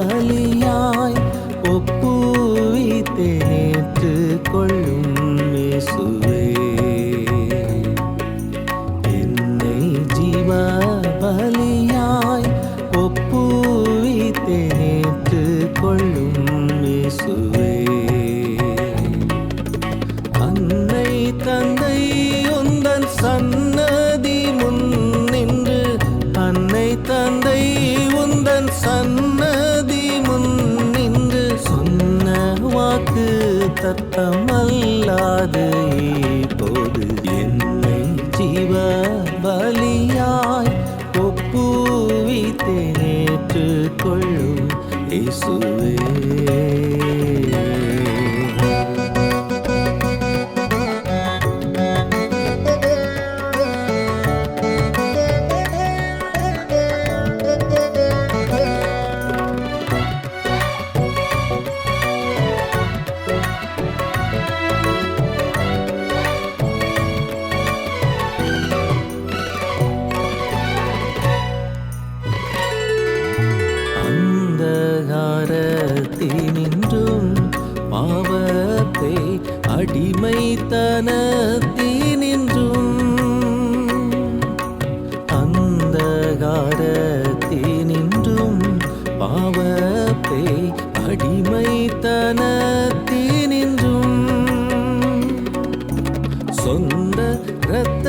பலியாய் ஒப்புவித்து நேற்று கொள் தத்தமல்லாது இப்போது என்னை ஜீவ பலியாய் ஒப்புவித்தேனேற்று கொள்ளும் இசுவே நின்றும் பாவத்தை அடிமைத்தனத்தினின்றும் அந்தகாரத்தினின்றும் பாவத்தை அடிமைத்தனத்தினின்றும் சொந்த இரத்த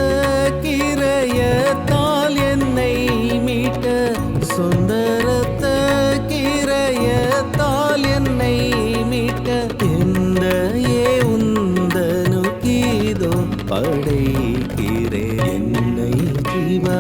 படைக்கிறேன். என்னை ஜீவா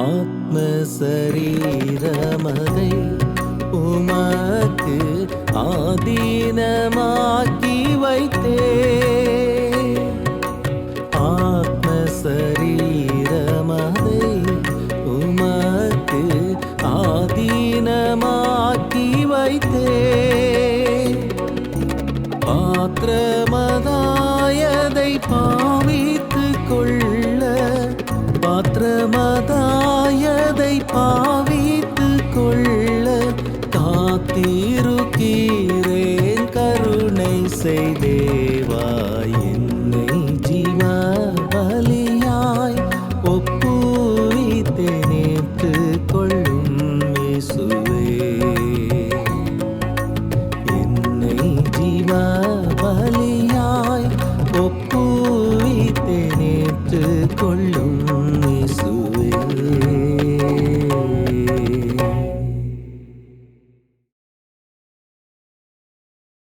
ஆத்ம சரீரமதை உமக்கு ஆதீனமாக்கி வைத்தே. ஆத்ம சரீரமதை உமக்கு ஆதீனமாக்கி வைத்தே. பாத்திரமதாயதை பாவித்து கொள்ள பாத்திரம பாவித்து கொள்ள காத்திருக்கிறேன். கருணை செய்தேன்